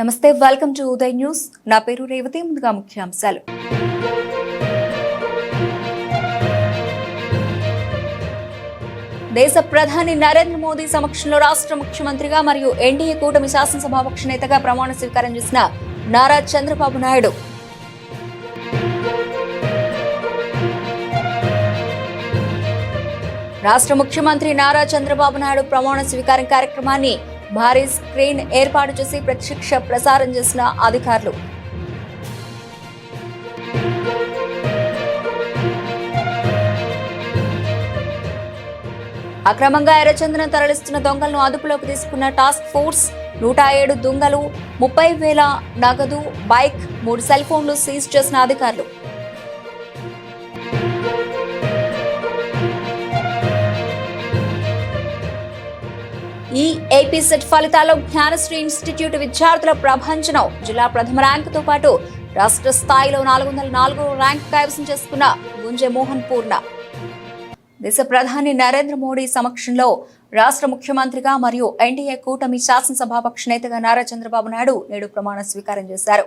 నమస్తే welcome to Uday news. నా పేరు రేవతి ముందుగా ముఖ్యాంశాలు. దేశ ప్రధాని నరేంద్ర మోదీ సమక్షంలో రాష్ట్ర ముఖ్యమంత్రిగా మరియు ఎన్డీఏ కూటమి శాసనసభాపక్ష నేతగా ప్రమాణ స్వీకారం చేసిన నారా చంద్రబాబు నాయుడు. రాష్ట్ర ముఖ్యమంత్రి నారా చంద్రబాబు నాయుడు ప్రమాణ స్వీకారం కార్యక్రమాన్ని భారీ స్క్రీన్ ఏర్పాటు చేసి ప్రత్యక్ష ప్రసారం చేసిన అధికారులు. అక్రమంగా ఎర్రచందనం తరలిస్తున్న దొంగలను అదుపులోకి తీసుకున్న టాస్క్ ఫోర్స్ నూట ఏడు దొంగలు ముప్పై వేల నగదు బైక్ మూడు సెల్ ఫోన్లు సీజ్ చేసిన అధికారులు. ఈ ఏపీ సెట్ ఫలితాల్లో జ్ఞానశ్రీ ఇన్స్టిట్యూట్ విద్యార్థుల ప్రభంజనం. జిల్లా ప్రథమ ర్యాంకుతో పాటు రాష్ట్ర స్థాయిలో నాలుగు వందల నాలుగో ర్యాంక్ కైవసం చేసుకున్న గుంజె మోహన్ పూర్ణ. దేశ ప్రధాని నరేంద్ర మోడీ సమక్షంలో రాష్ట్ర ముఖ్యమంత్రిగా మరియు ఎన్డీఏ కూటమి శాసనసభాపక్ష నేతగా నారా చంద్రబాబు నాయుడు నేడు ప్రమాణ స్వీకారం చేశారు.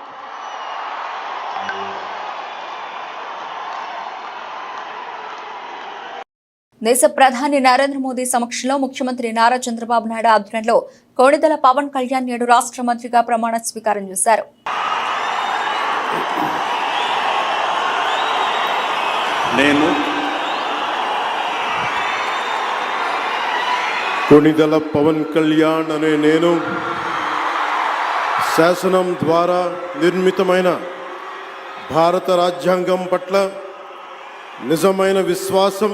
దేశ ప్రధాని నరేంద్ర మోదీ సమక్షంలో ముఖ్యమంత్రి నారా చంద్రబాబు నాయుడు ఆధ్వర్యంలో కోడిదల పవన్ కళ్యాణ్ నేడు రాష్ట్ర మంత్రిగా ప్రమాణ స్వీకారం చేశారు. నేను కొణిదల పవన్ కళ్యాణ్ అనే నేను శాసనం ద్వారా నిర్మితమైన భారత రాజ్యాంగం పట్ల నిజమైన విశ్వాసం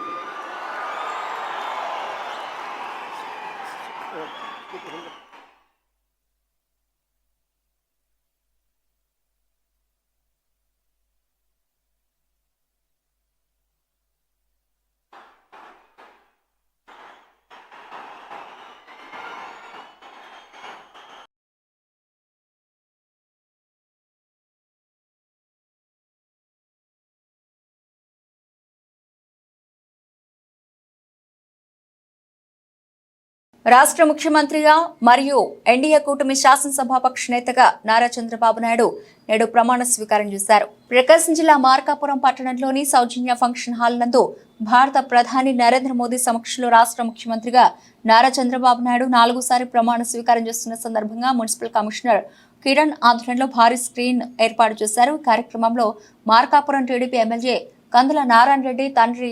రాష్ట్ర ముఖ్యమంత్రిగా మరియు ఎన్డీఏ కూటమి శాసనసభాపక్ష నేతగా నారా చంద్రబాబు నాయుడు నేడు ప్రమాణ స్వీకారం చేశారు. ప్రకాశం జిల్లా మార్కాపురం పట్టణంలోని సౌజన్య ఫంక్షన్ హాల్ నందు భారత ప్రధాని నరేంద్ర మోదీ సమక్షంలో రాష్ట్ర ముఖ్యమంత్రిగా నారా చంద్రబాబు నాయుడు నాలుగోసారి ప్రమాణ స్వీకారం చేస్తున్న సందర్భంగా మున్సిపల్ కమిషనర్ కిరణ్ ఆధ్వర్యంలో భారీ స్క్రీన్ ఏర్పాటు చేశారు. కార్యక్రమంలో మార్కాపురం టీడీపీ ఎమ్మెల్యే కందుల నారాయణ రెడ్డి తండ్రి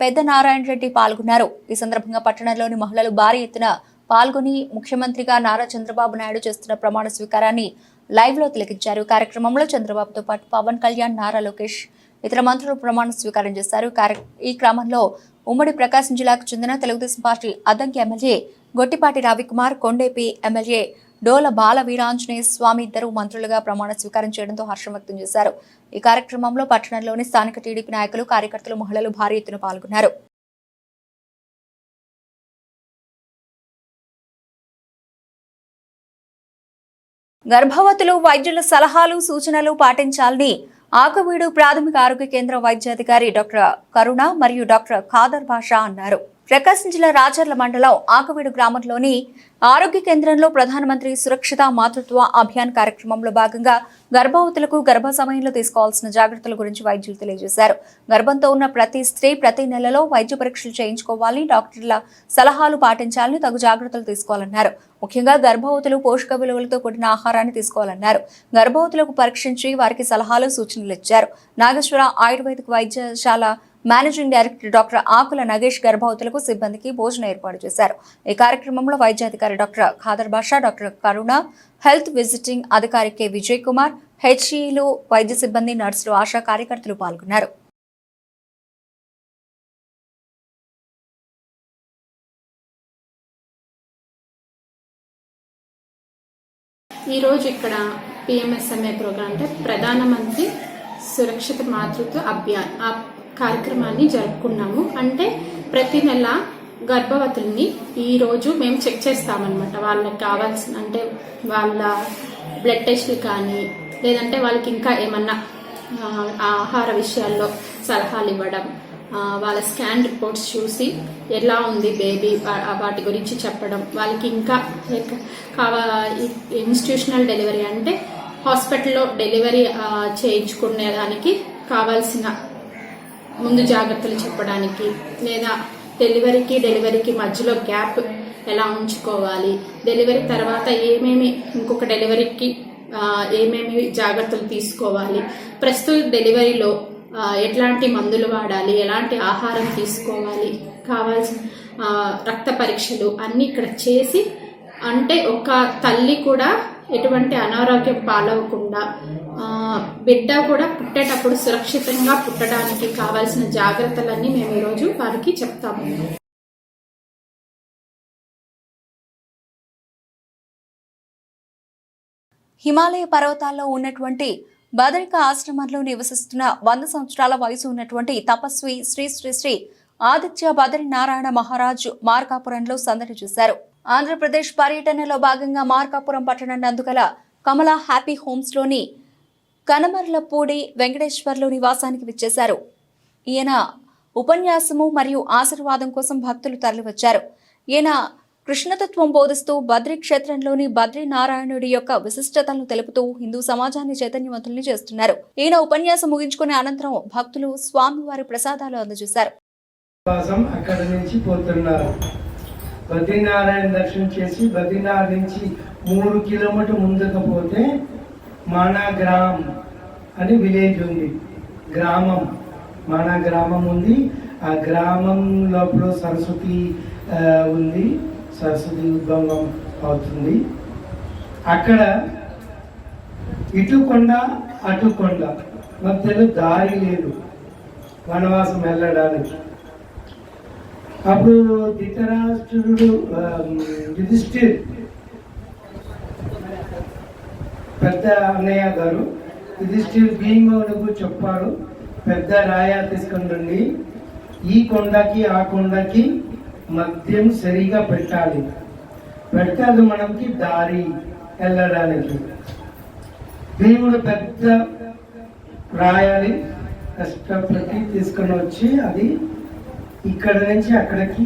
పెద్ద నారాయణ రెడ్డి పాల్గొన్నారు. ఈ సందర్భంగా పట్టణంలోని మహిళలు భారీ ఎత్తున పాల్గొని ముఖ్యమంత్రిగా నారా చంద్రబాబు నాయుడు చేస్తున్న ప్రమాణ స్వీకారాన్ని లైవ్లో తిలకించారు. కార్యక్రమంలో చంద్రబాబుతో పాటు పవన్ కళ్యాణ్ నారా లోకేష్ ఇతర మంత్రులు ప్రమాణ స్వీకారం చేశారు. ఈ క్రమంలో ఉమ్మడి ప్రకాశం జిల్లాకు చెందిన Telugu Desam party Addanki MLA Gottipati Ravikumar Kondepi MLA Dola Bala Veeranjaneya Swamy ఇద్దరు మంత్రులుగా ప్రమాణ స్వీకారం చేయడంతో హర్షం వ్యక్తం చేశారు. ఈ కార్యక్రమంలో పట్టణంలోని స్థానిక టీడీపీ నాయకులు కార్యకర్తలు మహిళలు భారీ ఎత్తున పాల్గొన్నారు. గర్భవతులు వైద్యుల సలహాలు సూచనలు పాటించాలని ఆకువీడు ప్రాథమిక ఆరోగ్య కేంద్ర వైద్యాధికారి డాక్టర్ కరుణ మరియు డాక్టర్ ఖాదర్ భాషా అన్నారు. ప్రకాశం జిల్లా రాచర్ల మండలం ఆకువీడు గ్రామంలోని ఆరోగ్య కేంద్రంలో ప్రధానమంత్రి సురక్షిత మాతృత్వ అభియాన్ కార్యక్రమంలో భాగంగా గర్భవతులకు గర్భ సమయంలో తీసుకోవాల్సిన జాగ్రత్తల గురించి వైద్యులు తెలియజేశారు. గర్భంతో ఉన్న ప్రతి స్త్రీ ప్రతి నెలలో వైద్య పరీక్షలు చేయించుకోవాలి డాక్టర్ల సలహాలు పాటించాలని తగు జాగ్రత్తలు తీసుకోవాలన్నారు. ముఖ్యంగా గర్భవతులు పోషక విలువలతో కూడిన ఆహారాన్ని తీసుకోవాలన్నారు. గర్భవతులకు పరీక్షించి వారికి సలహాలు సూచనలు ఇచ్చారు. నాగేశ్వర ఆయుర్వేదిక వైద్యశాల managing director doctor Akula Nagesh గర్భవతులకు సిబ్బందికి భోజనం ఏర్పాటు చేశారు. ఈ కార్యక్రమంలో వైద్యాధికారి doctor Khader Basha doctor Karuna health visiting అధికారి కె. విజయ్ కుమార్ హెచ్ఈలు వైద్య సిబ్బంది నర్సులు ఆశా కార్యకర్తలు పాల్గొన్నారు. ఈరోజు ఇక్కడ పిఎంఎస్ఎంఏ ప్రోగ్రాం అంటే ప్రధానమంత్రి సురక్షిత మాతృత్వ అభియాన్ కార్యక్రమాన్ని జరుపుకున్నాము. అంటే ప్రతి నెల గర్భవతుల్ని ఈరోజు మేము చెక్ చేస్తామన్నమాట. వాళ్ళకి కావాల్సిన అంటే వాళ్ళ బ్లడ్ టెస్ట్లు కానీ లేదంటే వాళ్ళకి ఇంకా ఏమన్నా ఆహార విషయాల్లో సలహాలు ఇవ్వడం వాళ్ళ స్కాన్ రిపోర్ట్స్ చూసి ఎలా ఉంది బేబీ వాటి గురించి చెప్పడం వాళ్ళకి ఇంకా కావా ఇన్స్టిట్యూషనల్ డెలివరీ అంటే హాస్పిటల్లో డెలివరీ చేయించుకునే చేయించుకునేదానికి కావాల్సిన ముందు జాగ్రత్తలు చెప్పడానికి లేదా డెలివరీకి డెలివరీకి మధ్యలో గ్యాప్ ఎలా ఉంచుకోవాలి? డెలివరీ తర్వాత ఏమేమి ఇంకొక డెలివరీకి ఏమేమి జాగ్రత్తలు తీసుకోవాలి? ప్రస్తుత డెలివరీలో ఎట్లాంటి మందులు వాడాలి? ఎలాంటి ఆహారం తీసుకోవాలి? కావాల్సిన రక్త పరీక్షలు అన్నీ ఇక్కడ చేసి అంటే ఒక తల్లి కూడా ఎటువంటి అనారోగ్యం పాలవకుండా బిడ్డ కూడా పుట్టేటప్పుడు సురక్షితంగా పుట్టడానికి కావాల్సిన జాగ్రత్తలన్నీ మేము ఈరోజు వారికి చెప్తాము. హిమాలయ పర్వతాల్లో ఉన్నటువంటి బదరిక ఆశ్రమంలో నివసిస్తున్న వంద సంవత్సరాల వయసు ఉన్నటువంటి తపస్వి శ్రీ శ్రీ శ్రీ ఆదిత్య బదరి నారాయణ మహారాజు మార్కాపురంలో సందడి చూశారు. ఆంధ్రప్రదేశ్ పర్యటనలో భాగంగా మార్కాపురం పట్టణం నందుగల కమల హ్యాపీ హోమ్స్లోని కనమర్లపూడి వెంకటేశ్వర్లు నివాసానికి విచ్చేశారు. ఈయన ఉపన్యాసము మరియు ఆశీర్వాదం కోసం భక్తులు తరలివచ్చారు. ఈయన కృష్ణతత్వం బోధిస్తూ బద్రీ క్షేత్రంలోని బద్రీ నారాయణుడి యొక్క విశిష్టతలను తెలుపుతూ హిందూ సమాజాన్ని చైతన్యవంతుల్ని చేస్తున్నారు. ఈయన ఉపన్యాసం ముగించుకునే అనంతరం భక్తులు స్వామివారి ప్రసాదాలు అందజేశారు. అక్కడి నుంచి పోతున్నారు. బద్రీనారాయణ దర్శనం చేసి బద్రీనాథ్ నుంచి మూడు కిలోమీటర్ ముందుకు పోతే మానాగ్రామ్ అని విలేజ్ ఉంది. గ్రామం. మానా గ్రామం ఉంది. ఆ గ్రామం లోపల సరస్వతి ఉంది. సరస్వతి ఉద్భవం అవుతుంది. అక్కడ ఇటు కొండ అటు కొండ మధ్యలో దారి లేదు. వనవాసం వెళ్ళడానికి. అప్పుడు ధృతరాష్ట్రుడు యుధిష్ఠిర్ పెద్ద అన్నయ్య గారు యుధిష్ఠిర్ భీమవుడుకు చెప్పాడు పెద్ద రాయ తీసుకుని రండి ఈ కొండకి ఆ కొండకి మద్యం సరిగా పెట్టాలి. పెడితే అది మనకి దారి వెళ్ళడానికి భీముడు పెద్ద రాయాలి కష్టపడి తీసుకొని వచ్చి అది ఇక్కడ నుంచి అక్కడికి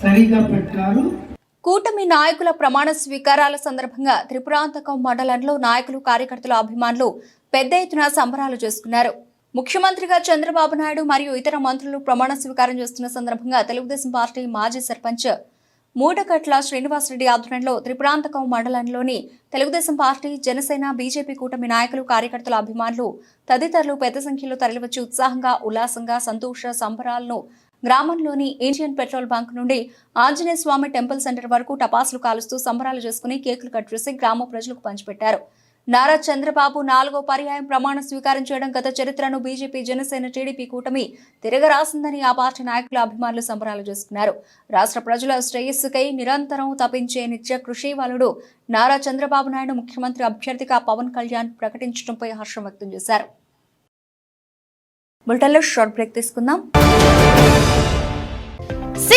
సరిగా పెట్టారు. కూటమి నాయకుల ప్రమాణ స్వీకారాల సందర్భంగా త్రిపురాంతకం మండలంలో నాయకులు కార్యకర్తల అభిమానులు పెద్ద ఎత్తున సంబరాలు చేసుకున్నారు. ముఖ్యమంత్రిగా చంద్రబాబు నాయుడు మరియు ఇతర మంత్రులు ప్రమాణ స్వీకారం చేస్తున్న సందర్భంగా తెలుగుదేశం పార్టీ మాజీ సర్పంచ్ మూటకట్ల శ్రీనివాసరెడ్డి ఆధ్వర్యంలో త్రిపురాంతకం మండలంలోని తెలుగుదేశం పార్టీ జనసేన బీజేపీ కూటమి నాయకులు కార్యకర్తల అభిమానులు తదితరులు పెద్ద సంఖ్యలో తరలివచ్చి ఉత్సాహంగా ఉల్లాసంగా సంతోష సంబరాలను గ్రామంలోని ఇండియన్ పెట్రోల్ బంక్ నుండి ఆంజనేయ స్వామి టెంపుల్ సెంటర్ వరకు టపాసులు కాలుస్తూ సంబరాలు చేసుకుని కేకులు కట్ చేసి గ్రామ ప్రజలకు పంచిపెట్టారు. నారా చంద్రబాబు నాలుగో పర్యాయం ప్రమాణ స్వీకారం చేయడం గత చరిత్రను బీజేపీ జనసేన టీడీపీ కూటమి తిరగరాసిందని ఆ పార్టీ నాయకుల అభిమానులు సంబరాలు చేసుకున్నారు. రాష్ట్ర ప్రజల శ్రేయస్సుకై నిరంతరం తపించే నిత్య కృషి వలుడు నారా చంద్రబాబు నాయుడు ముఖ్యమంత్రి అభ్యర్థిగా పవన్ కళ్యాణ్ ప్రకటించడంపై హర్షం వ్యక్తం చేశారు. బులెటిన్లో షార్ట్ బ్రేక్ తీసుకుందాం.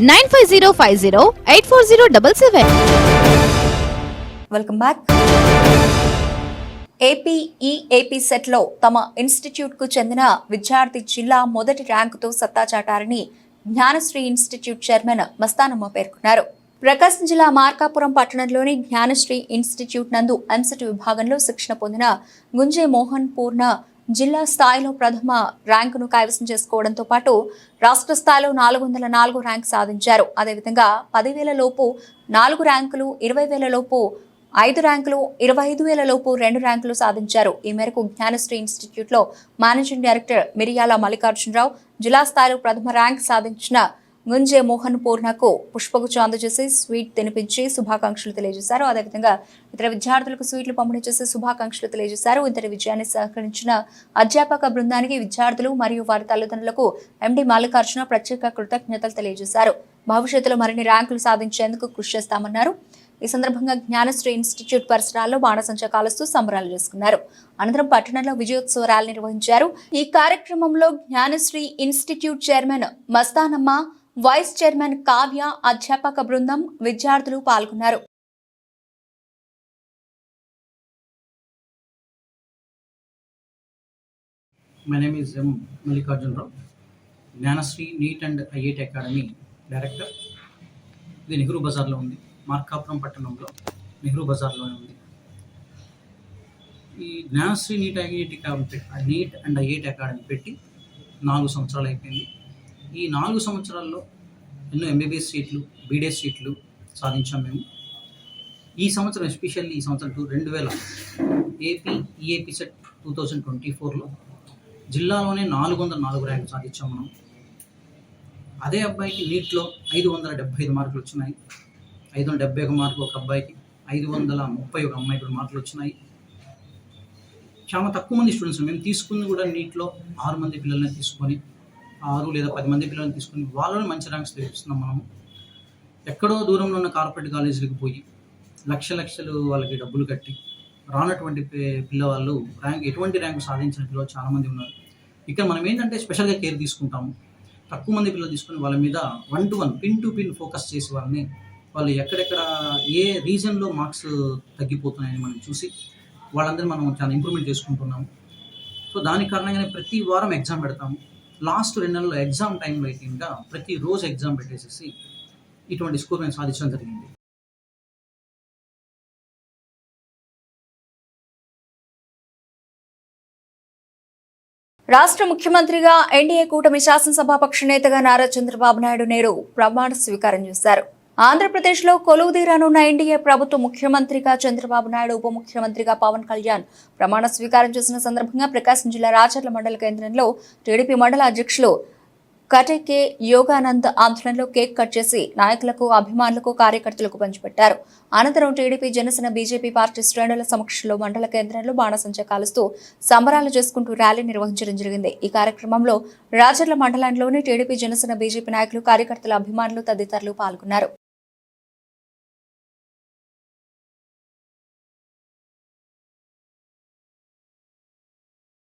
nine five zero five zero eight four zero double seven. Welcome back. AP ఈ ఏపీ తమ ఇన్స్టిట్యూట్కు చెందిన విద్యార్థి జిల్లా మొదటి ర్యాంకుతో సత్తా చాటారని జ్ఞానశ్రీ ఇన్స్టిట్యూట్ చైర్మన్ మస్తానమ్మ పేర్కొన్నారు. ప్రకాశం జిల్లా మార్కాపురం పట్టణంలోని జ్ఞానశ్రీ ఇన్స్టిట్యూట్ నందు ఎంసెట్ విభాగంలో శిక్షణ పొందిన గుంజే మోహన్ పూర్ణ జిల్లా స్థాయిలో ప్రథమ ర్యాంకును కైవసం చేసుకోవడంతో పాటు రాష్ట్ర స్థాయిలో నాలుగు వందల నాలుగు ర్యాంక్ సాధించారు. అదేవిధంగా పదివేల లోపు నాలుగు ర్యాంకులు ఇరవై వేల లోపు ఐదు ర్యాంకులు ఇరవై ఐదు వేల లోపు రెండు ర్యాంకులు సాధించారు. ఈ మేరకు జ్ఞానశ్రీ ఇన్స్టిట్యూట్లో మేనేజింగ్ డైరెక్టర్ మిరియాల మల్లికార్జునరావు జిల్లా స్థాయిలో ప్రథమ ర్యాంక్ సాధించిన గుంజే మోహన్ పూర్ణకు పుష్పగుచ్చు అందజేసి స్వీట్ తినిపించి శుభాకాంక్షలు తెలియజేశారు. అదేవిధంగా ఇతర విద్యార్థులకు స్వీట్లు పంపిణీ చేసి శుభాకాంక్షలు తెలియజేశారు. ఇతర విజయాన్ని సహకరించిన అధ్యాపక బృందానికి విద్యార్థులు మరియు వారి తల్లిదండ్రులకు ఎండి మల్లికార్జున ప్రత్యేక కృతజ్ఞతలు తెలియజేశారు. భవిష్యత్తులో మరిన్ని ర్యాంకులు సాధించేందుకు కృషి చేస్తామన్నారు. ఈ సందర్భంగా జ్ఞానశ్రీ ఇన్స్టిట్యూట్ పరిసరాల్లో బాణసంచ కాలుస్తూ సంబరాలు చేసుకున్నారు. అనంతరం పట్టణంలో విజయోత్సవ ర్యాలీ నిర్వహించారు. ఈ కార్యక్రమంలో Gnanasri institute chairman Mastanamma vice chairman Kavya అధ్యాపక బృందం విద్యార్థులు పాల్గొన్నారు. My name is M Mallikarjunarao Gnanasri NEET and IIT academy director ఇది నెహ్రూ బజార్లో ఉంది. మార్కాపురం పట్టణంలో నెహ్రూ బజార్లోనే ఉంది. ఈ Gnanasri NEET IIT NEET and IIT academy పెట్టి నాలుగు సంవత్సరాలు అయిపోయింది. ఈ నాలుగు సంవత్సరాల్లో ఎన్నో ఎంబీబీఎస్ సీట్లు బీడీఎస్ సీట్లు సాధించాం మేము. ఈ సంవత్సరం ఎస్పెషల్లీ ఈ సంవత్సరం టూ రెండు వేల AP EAP CET two thousand twenty ఫోర్లో జిల్లాలోనే నాలుగు వందల నాలుగు ర్యాంకులు సాధించాం మనం. అదే అబ్బాయికి నీట్లో ఐదు వందల డెబ్బై ఐదు మార్కులు వచ్చినాయి. ఐదు వందల డెబ్బై ఒక మార్కు ఒక అబ్బాయికి ఐదు వందల ముప్పై ఒక అమ్మాయి కూడా మార్కులు వచ్చినాయి. చాలా తక్కువ మంది స్టూడెంట్స్ మేము తీసుకుంది కూడా నీట్లో ఆరు మంది పిల్లల్ని తీసుకొని ఆరు లేదా పది మంది పిల్లల్ని తీసుకొని వాళ్ళని మంచి ర్యాంక్స్ తెప్పిస్తున్నాం మనము. ఎక్కడో దూరంలో ఉన్న కార్పొరేట్ కాలేజీలకు పోయి లక్ష లక్షలు వాళ్ళకి డబ్బులు కట్టి రానటువంటి పిల్లవాళ్ళు ర్యాంక్ ఎటువంటి ర్యాంక్ సాధించిన పిల్లలు చాలామంది ఉన్నారు. ఇక్కడ మనం ఏంటంటే స్పెషల్గా కేర్ తీసుకుంటాము. తక్కువ మంది పిల్లలు తీసుకొని వాళ్ళ మీద one to one pin to pin focus చేసి వాళ్ళని వాళ్ళు ఎక్కడెక్కడ ఏ రీజన్లో మార్క్స్ తగ్గిపోతున్నాయని మనం చూసి వాళ్ళందరినీ మనం చాలా ఇంప్రూవ్మెంట్ చేసుకుంటున్నాము. సో దాని కారణంగానే ప్రతి వారం ఎగ్జామ్ పెడతాము. లాస్ట్ రెండు నెలల్లో ఎగ్జామ్ టైంలో అయితే ఇంకా ప్రతిరోజు ఎగ్జామ్ పెట్టేసేసి ఇటువంటి స్కోర్ నేను సాధించడం జరిగింది. రాష్ట్ర ముఖ్యమంత్రిగా ఎన్డీఏ కూటమి శాసనసభాపక్ష నేతగా నారా చంద్రబాబు నాయుడు నేడు ప్రమాణ స్వీకారం చేశారు. ఆంధ్రప్రదేశ్లో కొలువుదీరానున్న ఎన్డీఏ ప్రభుత్వ ముఖ్యమంత్రిగా చంద్రబాబు నాయుడు ఉప ముఖ్యమంత్రిగా పవన్ కళ్యాణ్. ప్రమాణ స్వీకారం చేసిన సందర్భంగా ప్రకాశం జిల్లా రాచర్ల మండల కేంద్రంలో టీడీపీ మండల అధ్యక్షులు కటెకే యోగానంద్ ఆందోళనలో కేక్ కట్ చేసి నాయకులకు అభిమానులకు కార్యకర్తలకు పంచిపెట్టారు. అనంతరం టీడీపీ జనసేన బీజేపీ పార్టీ శ్రేణుల సమక్షంలో మండల కేంద్రంలో బాణసంచ కాలుస్తూ సంబరాలు చేసుకుంటూ ర్యాలీ నిర్వహించడం జరిగింది. ఈ కార్యక్రమంలో రాజర్ల మండలంలోని టీడీపీ జనసేన బీజేపీ నాయకులు కార్యకర్తల అభిమానులు తదితరులు పాల్గొన్నారు.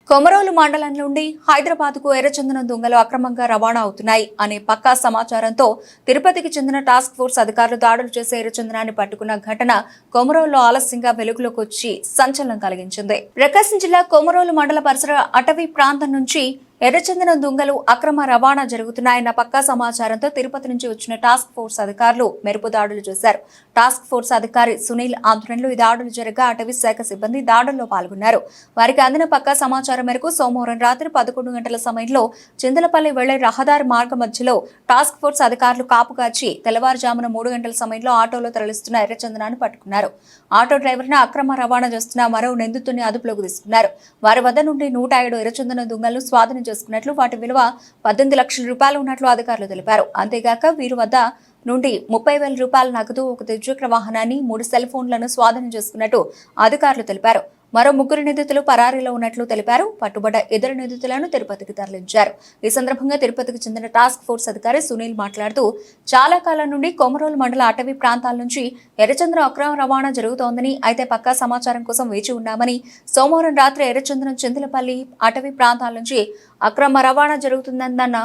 కొమరోలు మండలం నుండి హైదరాబాద్కు ఎర్రచందనం దొంగలు అక్రమంగా రవాణా అవుతున్నాయి అనే పక్కా సమాచారంతో తిరుపతికి చెందిన టాస్క్ ఫోర్స్ అధికారులు దాడులు చేసే ఎర్రచందనాన్ని పట్టుకున్న ఘటన కొమరోలులో ఆలస్యంగా వెలుగులోకి వచ్చి సంచలనం కలిగించింది. ప్రకాశం జిల్లా కొమరోలు మండల పరిసర అటవీ ప్రాంతం నుంచి ఎర్రచందనం దుంగలు అక్రమ రవాణా జరుగుతున్నాయన్న పక్కా సమాచారంతో తిరుపతి నుంచి వచ్చిన టాస్క్ ఫోర్స్ అధికారులు మెరుపు దాడులు చేశారు. టాస్క్ ఫోర్స్ అధికారి సునీల్ ఆధ్వర్యంలో ఈ దాడులు జరగా అటవీ శాఖ సిబ్బంది దాడుల్లో పాల్గొన్నారు. వారికి అందిన పక్కా సమాచారం మేరకు సోమవారం రాత్రి పదకొండు గంటల సమయంలో చింతలపల్లి వెళ్ళే రహదారి మార్గ మధ్యలో టాస్క్ ఫోర్స్ అధికారులు కాపు కాచి తెల్లవారుజామున మూడు గంటల సమయంలో ఆటోలో తరలిస్తున్న ఎర్రచందనాన్ని పట్టుకున్నారు. ఆటో డ్రైవర్ను అక్రమ రవాణా చేస్తున్న మరో నిందితుడిని అదుపులోకి తీసుకున్నారు. వారి వద్ద నుండి నూట ఏడు ఎర్రచందన దొంగలను స్వాధీనం చేసుకున్నట్లు వాటి విలువ పద్దెనిమిది లక్షల రూపాయలు ఉన్నట్లు అధికారులు తెలిపారు. అంతేగాక వీరి వద్ద నుండి ముప్పై వేల రూపాయల నగదు ఒక ద్విచక్ర వాహనాన్ని మూడు సెల్ ఫోన్లను స్వాధీనం చేసుకున్నట్టు అధికారులు తెలిపారు. మరో ముగ్గురు నిందితులు పరారీలో ఉన్నట్లు తెలిపారు. పట్టుబడ్డ ఇద్దరు నిందితులను తిరుపతికి తరలించారు. ఈ సందర్భంగా తిరుపతికి చెందిన టాస్క్ ఫోర్స్ అధికారి సునీల్ మాట్లాడుతూ చాలా కాలం నుండి కొమరోలు మండల అటవీ ప్రాంతాల నుంచి ఎర్రచంద్రం అక్రమ రవాణా జరుగుతోందని అయితే పక్కా సమాచారం కోసం వేచి ఉన్నామని సోమవారం రాత్రి ఎర్రచంద్రం చింతలపల్లి అటవీ ప్రాంతాల నుంచి అక్రమ రవాణా జరుగుతుందన్న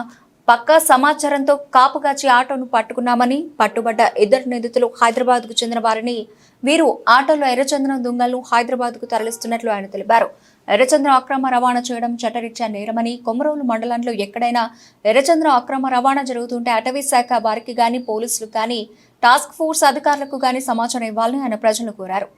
పక్కా సమాచారంతో కాపుగాచి ఆటోను పట్టుకున్నామని పట్టుబడ్డ ఇద్దరు నిందితులు హైదరాబాద్కు చెందిన వారిని వీరు ఆటోలో ఎర్రచందనం దుంగలను హైదరాబాద్కు తరలిస్తున్నట్లు ఆయన తెలిపారు. ఎర్రచంద్రం అక్రమ రవాణా చేయడం చట్టరీత్యా నేరమని కొమరోలు మండలంలో ఎక్కడైనా ఎర్రచంద్రం అక్రమ రవాణా జరుగుతుంటే అటవీ శాఖ వారికి గాని పోలీసులకు గాని టాస్క్ ఫోర్స్ అధికారులకు గాని సమాచారం ఇవ్వాలని ఆయన ప్రజలు కోరారు.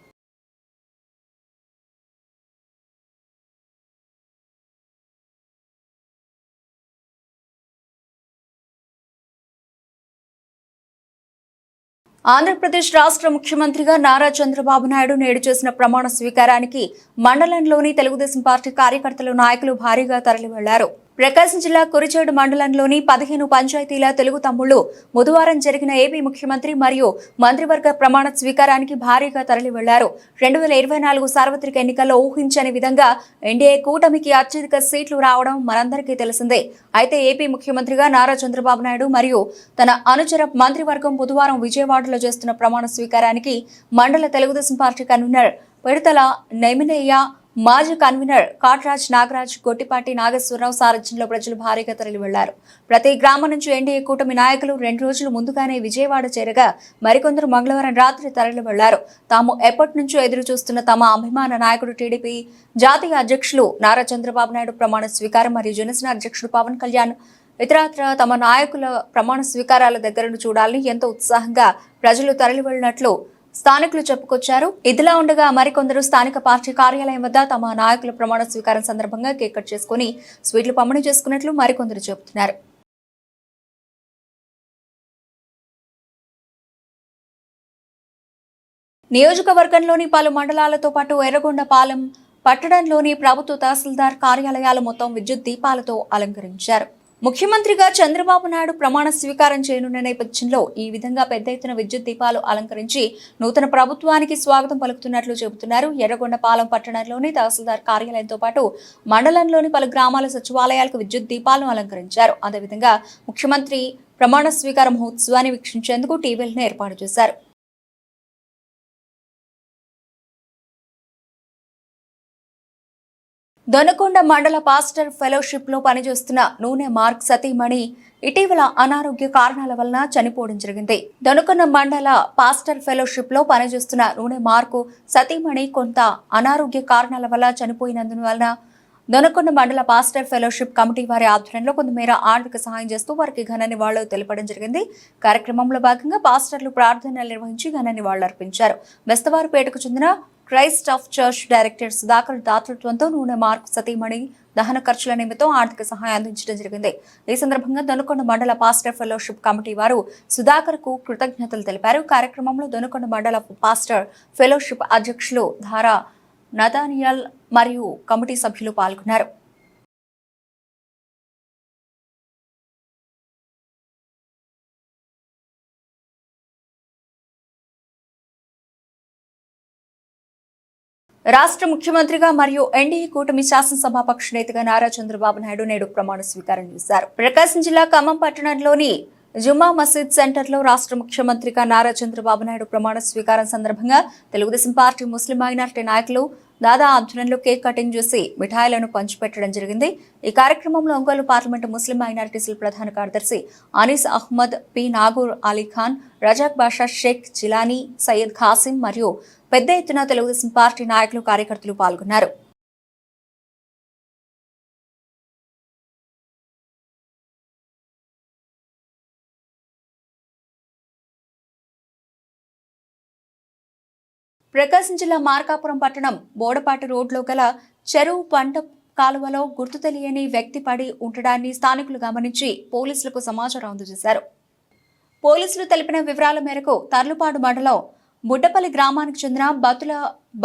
ఆంధ్రప్రదేశ్ రాష్ట్ర ముఖ్యమంత్రిగా నారా చంద్రబాబు నాయుడు నేడు చేసిన ప్రమాణ స్వీకారానికి మండలంలోని తెలుగుదేశం పార్టీ కార్యకర్తలు నాయకులు భారీగా తరలివెళ్ళారు. ప్రకాశం జిల్లా కురిచేడు మండలంలోని పదిహేను పంచాయతీల తెలుగు తమ్ముళ్ళు బుధవారం జరిగిన ఏపీ ముఖ్యమంత్రి మరియు మంత్రివర్గ ప్రమాణ స్వీకారానికి భారీగా తరలి వెళ్ళారు రెండు వేల ఇరవై నాలుగు సార్వత్రిక ఎన్నికల్లో ఊహించని విధంగా ఎన్డీఏ కూటమికి అత్యధిక సీట్లు రావడం మనందరికీ తెలిసిందే. అయితే ఏపీ ముఖ్యమంత్రిగా నారా చంద్రబాబు నాయుడు మరియు తన అనుచర మంత్రివర్గం బుధవారం విజయవాడలో చేస్తున్న ప్రమాణ స్వీకారానికి మండల తెలుగుదేశం పార్టీ కన్వీనర్ పెడతల నెమినయ్య మాజీ కన్వీనర్ కాట్రాజ్ నాగరాజ్ గొట్టిపాటి నాగేశ్వరరావు సారథ్యంలో ప్రజలు భారీగా తరలి వెళ్ళారు ప్రతి గ్రామం నుంచి ఎన్డీఏ కూటమి నాయకులు రెండు రోజులు ముందుగానే విజయవాడ చేరగా మరికొందరు మంగళవారం రాత్రి తరలి వెళ్ళారు తాము ఎప్పటి నుంచో ఎదురు చూస్తున్న తమ అభిమాన నాయకుడు టీడీపీ జాతీయ అధ్యక్షులు నారా చంద్రబాబు నాయుడు ప్రమాణ స్వీకారం మరియు జనసేన అధ్యక్షుడు పవన్ కళ్యాణ్ ఇతరత్ర తమ నాయకుల ప్రమాణ స్వీకారాల దగ్గరను చూడాలని ఎంతో ఉత్సాహంగా ప్రజలు తరలివెళ్ళినట్లు స్థానికులు చెప్పుకొచ్చారు. ఇదిలా ఉండగా మరికొందరు స్థానిక పార్టీ కార్యాలయం వద్ద తమ నాయకుల ప్రమాణ స్వీకారం సందర్భంగా కేక్ కట్ చేసుకుని స్వీట్లు పంపిణీ చేసుకున్నట్లు మరికొందరు చెబుతున్నారు. నియోజకవర్గంలోని పలు మండలాలతో పాటు ఎర్రగొండపాలెం పట్టణంలోని ప్రభుత్వ తహసీల్దార్ కార్యాలయాలు మొత్తం విద్యుత్ దీపాలతో అలంకరించారు. ముఖ్యమంత్రిగా చంద్రబాబు నాయుడు ప్రమాణ స్వీకారం చేయనున్న నేపథ్యంలో ఈ విధంగా పెద్ద ఎత్తున విద్యుత్ దీపాలు అలంకరించి నూతన ప్రభుత్వానికి స్వాగతం పలుకుతున్నట్లు చెబుతున్నారు. ఎర్రగొండపాలెం పట్టణంలోని తహసీల్దార్ కార్యాలయంతో పాటు మండలంలోని పలు గ్రామాల సచివాలయాలకు విద్యుత్ దీపాలను అలంకరించారు. అదేవిధంగా ముఖ్యమంత్రి ప్రమాణ స్వీకార మహోత్సవాన్ని వీక్షించేందుకు టీవీలను ఏర్పాటు చేశారు. దొనకొండ మండల పాస్టర్ ఫెలోషిప్లో పనిచేస్తున్న నూనె మార్క్ సతీమణి ఇటీవల అనారోగ్య కారణాల వలన చనిపోవడం జరిగింది. దొనకొండ మండల పాస్టర్ ఫెలోషిప్లో పనిచేస్తున్న నూనె మార్కు సతీమణి కొంత అనారోగ్య కారణాల వల్ల చనిపోయినందువలన దొనకొండ మండల పాస్టర్ ఫెలోషిప్ కమిటీ వారి ఆధ్వర్యంలో కొంతమేర ఆర్థిక సహాయం చేస్తూ వారికి ఘన నివాళులు తెలపడం జరిగింది. కార్యక్రమంలో భాగంగా పాస్టర్లు ప్రార్థనలు నిర్వహించి ఘన నివాళులు అర్పించారు. బెస్తవారిపేటకు చెందిన Christ of church director Sudhakar దాతృత్వంతో నూనె మార్క్ సతీమణి దహన ఖర్చుల నిమిత్తం ఆర్థిక సహాయం అందించడం జరిగింది. ఈ సందర్భంగా దొనకొండ మండల పాస్టర్ ఫెలోషిప్ కమిటీ వారు సుధాకర్కు కృతజ్ఞతలు తెలిపారు. కార్యక్రమంలో దొనకొండ మండల పాస్టర్ ఫెలోషిప్ అధ్యక్షులు ధారా నదానియల్ మరియు కమిటీ సభ్యులు పాల్గొన్నారు. రాష్ట్ర ముఖ్యమంత్రిగా మరియు ఎన్డీఏ కూటమి శాసనసభాపక్ష నేతగా నారా చంద్రబాబు నాయుడు నేడు ప్రమాణ స్వీకారం చేశారు. ప్రకాశం జిల్లా ఖమ్మం పట్టణంలోని జుమా మసీద్ సెంటర్లో రాష్ట్ర ముఖ్యమంత్రిగా నారా చంద్రబాబు నాయుడు ప్రమాణ స్వీకారం సందర్భంగా తెలుగుదేశం పార్టీ ముస్లిం మైనార్టీ నాయకులు దాదా ఆధ్వర్యంలో కేక్ కటింగ్ చేసి మిఠాయిలను పంచిపెట్టడం జరిగింది. ఈ కార్యక్రమంలో ఒంగోలు పార్లమెంటు ముస్లిం మైనార్టీసీల ప్రధాన కార్యదర్శి అనీస్ అహ్మద్ పి నాగూర్ అలీ ఖాన్ రజాక్ బాషా షేక్ జిలానీ సయ్యద్ ఖాసిం మరియు పెద్ద ఎత్తున తెలుగుదేశం పార్టీ నాయకులు కార్యకర్తలు పాల్గొన్నారు. ప్రకాశం జిల్లా మార్కాపురం పట్టణం బోడపాటి రోడ్లో గల చెరువు పంట కాలువలో గుర్తు తెలియని వ్యక్తి పడి ఉండడాన్ని స్థానికులు గమనించి పోలీసులకు సమాచారం అందజేశారు. పోలీసులు తెలిపిన వివరాల మేరకు తర్లుపాడు మండలం బుడ్డపల్లి గ్రామానికి చెందిన బతుల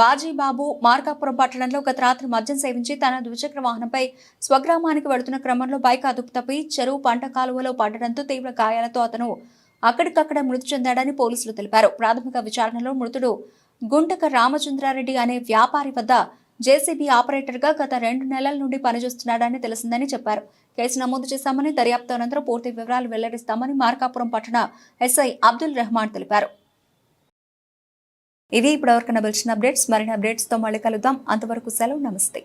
బాజీబాబు మార్కాపురం పట్టణంలో గత రాత్రి మద్యం సేవించి తన ద్విచక్ర వాహనంపై స్వగ్రామానికి వెళుతున్న క్రమంలో బైక్ అదుపు తప్పి చెరువు పంట కాలువలో పడడంతో తీవ్ర గాయాలతో అతను అక్కడికక్కడ మృతి చెందాడని పోలీసులు తెలిపారు. ప్రాథమిక విచారణలో మృతుడు గుంటక రామచంద్రారెడ్డి అనే వ్యాపారి వద్ద జేసీబీ ఆపరేటర్గా గత రెండు నెలల నుండి పనిచేస్తున్నాడని తెలిసిందని చెప్పారు. కేసు నమోదు చేశామని దర్యాప్తు అనంతరం పూర్తి వివరాలు వెల్లడిస్తామని మార్కాపురం పట్టణ ఎస్ఐ అబ్దుల్ రెహమాన్ తెలిపారు. ఇది ఇప్పటివరకు పిలిచిన అప్డేట్స్. మరిన్ని అప్డేట్స్తో మళ్ళీ కలుద్దాం. అంతవరకు సెలవు. నమస్తే.